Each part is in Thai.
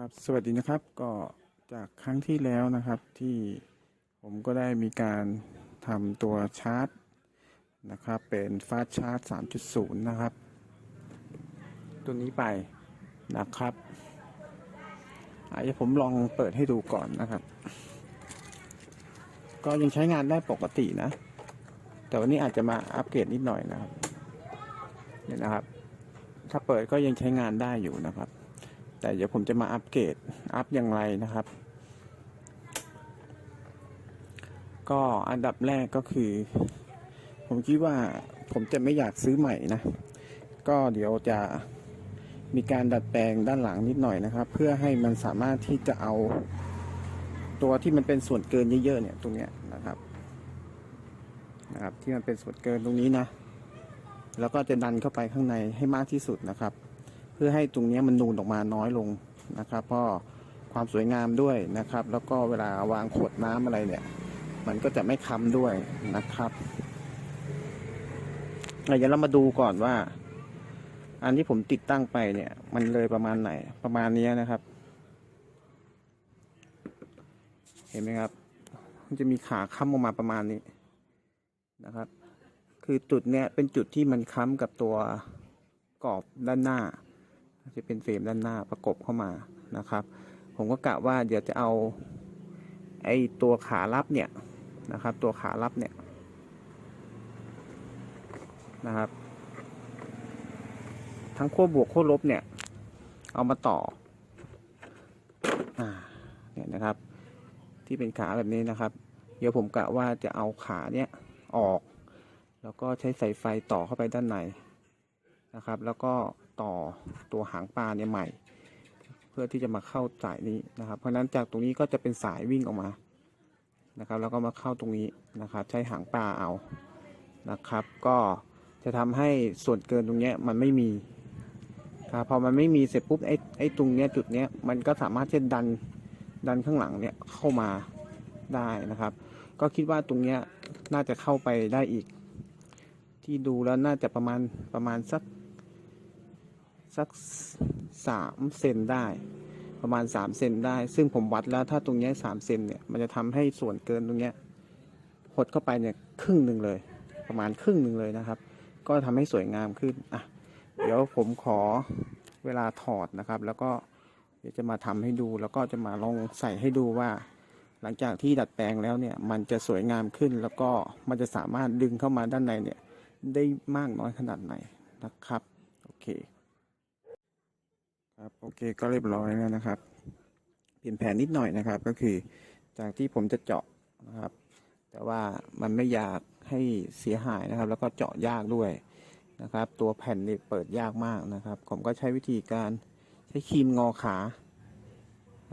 ครับสวัสดีนะครับก็จากครั้งที่แล้วนะครับที่ผมก็ได้มีการทำตัวชาร์จนะครับ เป็นฟาสชาร์จ 3.0 นะครับ ตัวนี้ไปนะครับอาจจะผมลองเปิดให้ดูก่อนนะครับ ก็ยังใช้งานได้ปกตินะ แต่วันนี้อาจจะมาอัปเกรดนิดหน่อยนะครับเนี่ยนะครับ ถ้าเปิดก็ยังใช้งานได้อยู่นะครับ แต่เดี๋ยวผมจะมาอัปเกรดอัพอย่างไรนะครับ ก็อันดับแรกก็คือ ผมคิดว่าผมจะไม่อยากซื้อใหม่นะ ก็เดี๋ยวจะมีการดัดแปลงด้านหลังนิดหน่อยนะครับ เพื่อให้มันสามารถที่จะเอาตัวที่มันเป็นส่วนเกินเยอะๆเนี่ยตรงเนี้ยนะครับนะครับ ที่มันเป็นส่วนเกินตรงนี้นะ แล้วก็จะดันเข้าไปข้างในให้มากที่สุดนะครับ เพื่อให้ตรงนี้มันนูนออกมาน้อยลงนะครับเพราะความสวยงามด้วยนะครับ แล้วก็เวลาวางขวดน้ำอะไรเนี่ย มันก็จะไม่ค้ำด้วยนะครับอ่เดี๋ยวเรามาดูก่อนว่า อันที่ผมติดตั้งไปเนี่ย มันเลยประมาณไหนประมาณนี้นะครับ เห็นไหมครับ มันจะมีขาค้ำออกมาประมาณนี้นะครับ คือจุดเนี้ยเป็นจุดที่มันค้ำกับตัวกรอบด้านหน้า จะเป็นเฟรมด้านหน้าประกบเข้ามานะครับ ผมก็กะว่าเดี๋ยวจะเอาไอ้ตัวขารับเนี่ยนะครับ ตัวขารับเนี่ยนะครับ ทั้งขั้วบวกขั้วลบเนี่ย เอามาต่ออ่าเนี่ยนะครับ ที่เป็นขาแบบนี้นะครับ เดี๋ยวผมกะว่าจะเอาขาเนี่ยออก แล้วก็ใช้สายไฟต่อเข้าไปด้านในนะครับ แล้วก็ ต่อตัวหางปลาเนี่ยใหม่ เพื่อที่จะมาเข้าสายนี้นะครับ เพราะฉะนั้นจากตรงนี้ก็จะเป็นสายวิ่งออกมานะครับ แล้วก็มาเข้าตรงนี้นะครับ ใช้หางปลาเอานะครับ ก็จะทำให้ส่วนเกินตรงเนี้ยมันไม่มีครับพอมันไม่มีเสร็จปุ๊บไอ้ไอ้ตรงเนี้ยจุดเนี้ยมันก็สามารถจะดันดันข้างหลังเนี่ยเข้ามาได้นะครับ ก็คิดว่าตรงเนี้ยน่าจะเข้าไปได้อีก ที่ดูแล้วน่าจะประมาณประมาณสัก สักสามเซนได้ ประมาณสามเซนได้ ซึ่งผมวัดแล้วถ้าตรงเนี้สามเซนเนี่ยมันจะทำให้ส่วนเกินตรงเนี้ยหดเข้าไปเนี่ยครึ่งหนึ่งเลย ประมาณครึ่งหนึ่งเลยนะครับ ก็ทำให้สวยงามขึ้นอะเดี๋ยวผมขอเวลาถอดนะครับ แล้วก็เดี๋ยวจะมาทำให้ดูแล้วก็จะมาลองใส่ให้ดูว่า หลังจากที่ดัดแปลงแล้วเนี่ยมันจะสวยงามขึ้น แล้วก็มันจะสามารถดึงเข้ามาด้านในเนี่ยได้มากน้อยขนาดไหนนะครับ โอเค ครับโอเคก็เรียบร้อยแล้วนะครับ เปลี่ยนแผนนิดหน่อยนะครับ ก็คือจากที่ผมจะเจาะนะครับ แต่ว่ามันไม่อยากให้เสียหายนะครับ แล้วก็เจาะยากด้วยนะครับ ตัวแผ่นนี่เปิดยากมากนะครับ ผมก็ใช้วิธีการใช้ครีมงอขา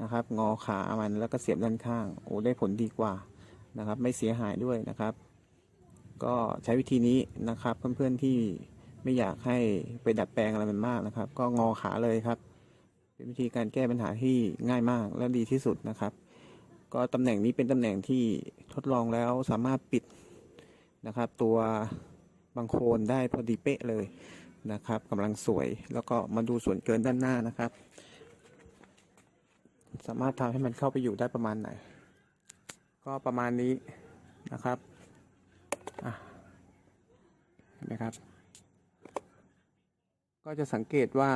นะครับ งอขามันแล้วก็เสียบด้านข้างโอ้ได้ผลดีกว่านะครับ ไม่เสียหายด้วยนะครับ ก็ใช้วิธีนี้นะครับ เพื่อนๆที่ไม่อยากให้ไปดัดแปลงอะไรมันมากนะครับ ก็งอขาเลยครับ เป็นวิธีการแก้ปัญหาที่ง่ายมากและดีที่สุดนะครับ ก็ตำแหน่งนี้เป็นตำแหน่งที่ทดลองแล้วสามารถปิดนะครับ ตัวบางโคนได้พอดีเป๊ะเลยนะครับกำลังสวยแล้วก็มาดูส่วนเกินด้านหน้านะครับ สามารถทำให้มันเข้าไปอยู่ได้ประมาณไหน ก็ประมาณนี้นะครับอะเห็นไหมครับ ก็จะสังเกตว่า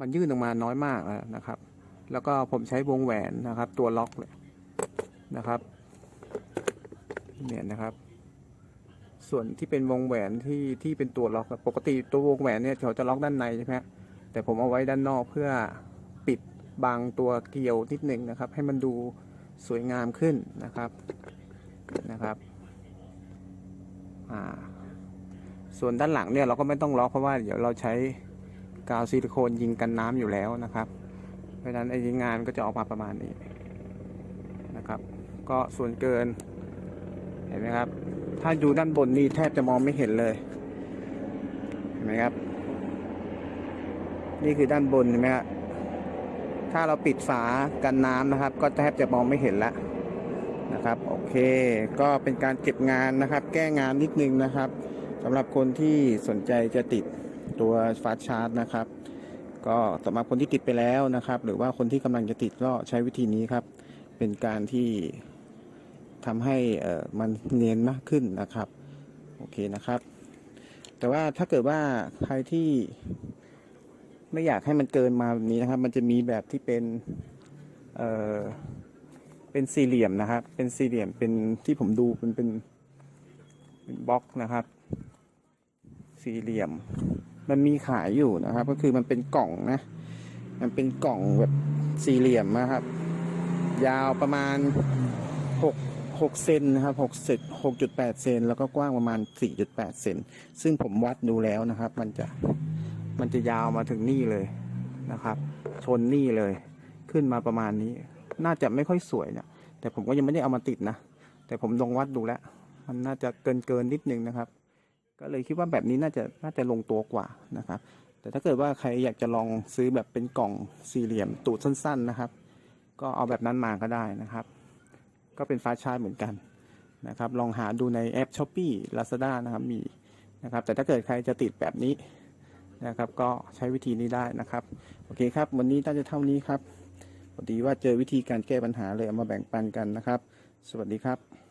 มันยื่นออกมาน้อยมากแล้วนะครับ แล้วก็ผมใช้วงแหวนนะครับ ตัวล็อกเลยนะครับเนี่ยนะครับ ส่วนที่เป็นวงแหวนที่ที่เป็นตัวล็อกปกติตัววงแหวนเนี่ยเขาจะล็อกด้านในใช่ไหมฮะแต่ผมเอาไว้ด้านนอกเพื่อปิดบางตัวเกลียวนิดหนึ่งนะครับ ให้มันดูสวยงามขึ้นนะครับนะครับอ่าส่วนด้านหลังเนี่ยเราก็ไม่ต้องล็อกเพราะว่าเดี๋ยวเราใช้ กาวซิลิโคนยิงกันน้ำอยู่แล้วนะครับ เพราะฉะนั้นไอ้งานก็จะออกมาประมาณนี้นะครับ ก็ส่วนเกิน เห็นไหมครับ ถ้าอยู่ด้านบนนี่แทบจะมองไม่เห็นเลย เห็นไหมครับ นี่คือด้านบนเห็นไหมครับถ้าเราปิดฝากันน้ำนะครับ ก็แทบจะมองไม่เห็นแล้วนะครับ โอเค ก็เป็นการเก็บงานนะครับ แก้งานนิดนึงนะครับสำหรับคนที่สนใจจะติด ตัวฟาสชาร์จนะครับ ก็สำหรับคนที่ติดไปแล้วนะครับ หรือว่าคนที่กำลังจะติดก็ใช้วิธีนี้ครับ เป็นการที่ทำให้มันเนียนมากขึ้นนะครับ โอเคนะครับ แต่ว่าถ้าเกิดว่าใครที่ไม่อยากให้มันเกินมาแบบนี้นะครับ มันจะมีแบบที่เป็นเอ่อเป็นสี่เหลี่ยมนะครับ เป็นสี่เหลี่ยมเป็นที่ผมดูเป็นเป็นเป็นบล็อกนะครับ สี่เหลี่ยม มันมีขายอยู่นะครับ ก็คือมันเป็นกล่องนะ มันเป็นกล่องแบบสี่เหลี่ยมนะครับ ยาวประมาณหกหกเซนนะครับหกเซนหกจุดแปดเซนแล้วก็กว้างประมาณสี่จุดแปดเซนซึ่งผมวัดดูแล้วนะครับ มันจะมันจะยาวมาถึงนี่เลยนะครับ ชนนี่เลย ขึ้นมาประมาณนี้ น่าจะไม่ค่อยสวยเนี่ยแต่ผมก็ยังไม่ได้เอามาติดนะ แต่ผมลองวัดดูแล้ว มันน่าจะเกินเกินนิดนึงนะครับ ก็เลยคิดว่าแบบนี้น่าจะน่าจะลงตัวกว่านะครับ แต่ถ้าเกิดว่าใครอยากจะลองซื้อแบบเป็นกล่องสี่เหลี่ยมตูดสั้น ๆนะครับ ก็เอาแบบนั้นมาก็ได้นะครับ ก็เป็นฟ้าชาร์จเหมือนกันนะครับ ลองหาดูในแอป s h อ p e e Lazada นะครับมีนะครับ แต่ถ้าเกิดใครจะติดแบบนี้นะครับ ก็ใช้วิธีนี้ได้นะครับ โอเคครับ วันนี้น่าจะเท่านี้ครับพอดีว่าเจอวิธีการแก้ปัญหาเลยเอามาแบ่งปันกันนะครับ สวัสดีครับ